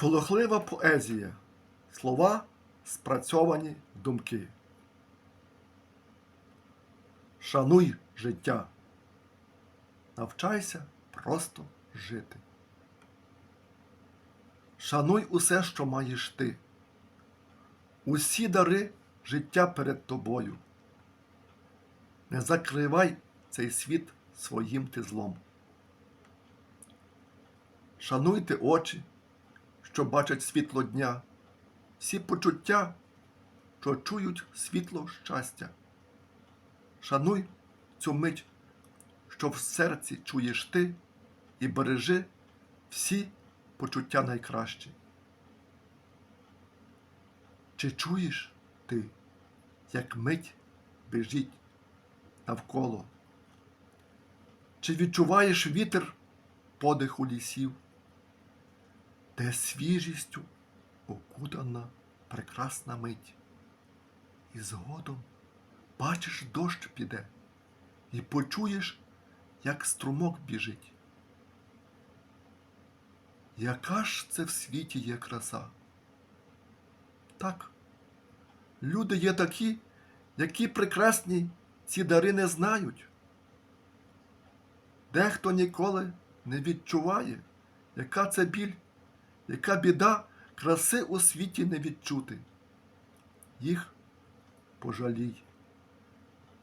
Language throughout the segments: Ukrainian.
Полохлива поезія. Слова спрацьовані думки. Шануй життя. Навчайся просто жити. Шануй усе, що маєш ти. Усі дари життя перед тобою. Не закривай цей світ своїм ти злом. Шануйте очі, що бачать світло дня, всі почуття, що чують світло щастя. Шануй цю мить, що в серці чуєш ти, і бережи всі почуття найкращі. Чи чуєш ти, як мить біжить навколо? Чи відчуваєш вітер подиху лісів, де свіжістю окутана прекрасна мить, і згодом бачиш, дощ піде, і почуєш, як струмок біжить. Яка ж це в світі є краса? Так, люди є такі, які прекрасні ці дари не знають. Дехто ніколи не відчуває, яка це біль, яка біда краси у світі не відчути. Їх пожалій.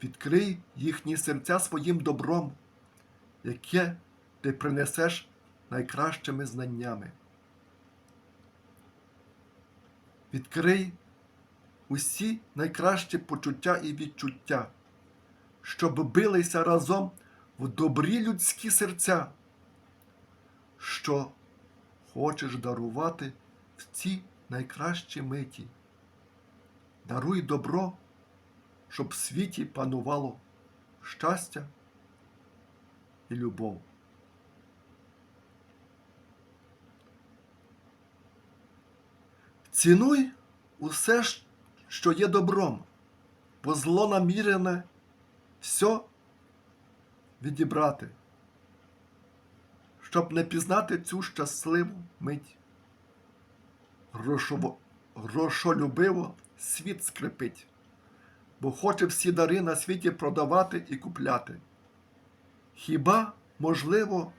Відкрий їхні серця своїм добром, яке ти принесеш найкращими знаннями. Відкрий усі найкращі почуття і відчуття, щоб билися разом в добрі людські серця, що хочеш дарувати в ці найкращі миті. Даруй добро, щоб в світі панувало щастя і любов. Цінуй усе, що є добром, бо зло намірене все відібрати, щоб не пізнати цю щасливу мить. Грошово, грошолюбиво світ скрипить, бо хоче всі дари на світі продавати і купляти. Хіба можливо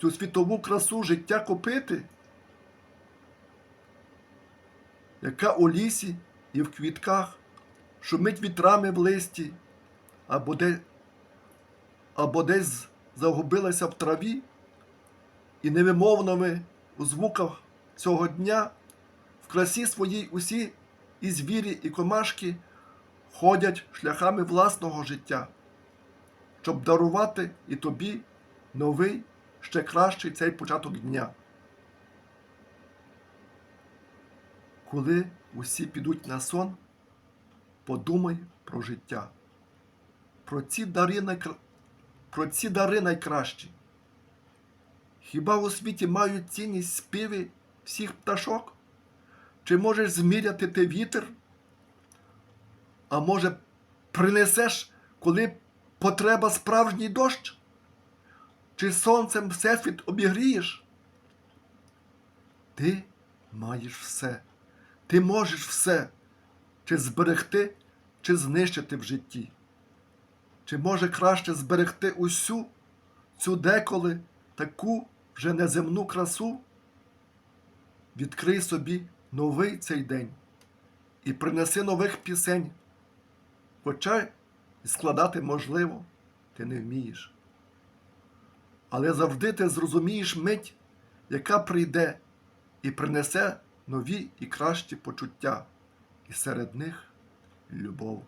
цю світову красу життя купити? яка у лісі і в квітках шумить вітрами в листі, або, де, або десь загубилася в траві, і невимовними у звуках цього дня в красі своїй усі і звірі, і комашки ходять шляхами власного життя, щоб дарувати і тобі новий, ще кращий цей початок дня. Коли усі підуть на сон, подумай про життя, про ці дари, найкра... про ці дари найкращі. Хіба у світі мають цінність співи всіх пташок? Чи можеш зміряти ти вітер? А може, принесеш, коли потреба справжній дощ? Чи сонцем всесвіт обігрієш? Ти маєш все. Ти можеш все чи зберегти, чи знищити в житті. Чи може краще зберегти усю цю деколи таку вже неземну красу? Відкрий собі новий цей день і принеси нових пісень, хоча складати можливо ти не вмієш. Але завжди ти зрозумієш мить, яка прийде і принесе нові і кращі почуття, і серед них любов,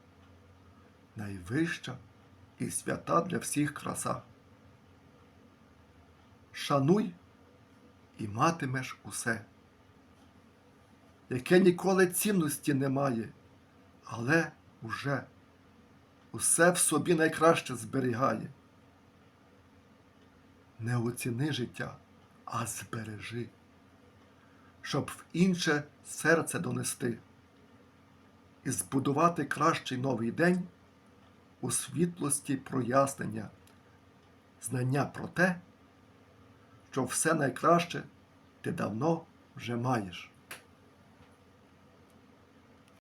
найвища і свята для всіх краса. Шануй і матимеш усе, яке ніколи цінності не має, але уже усе в собі найкраще зберігає. Не оціни життя, а збережи щоб в інше серце донести і збудувати кращий новий день у світлості прояснення, знання про те, що все найкраще ти давно вже маєш.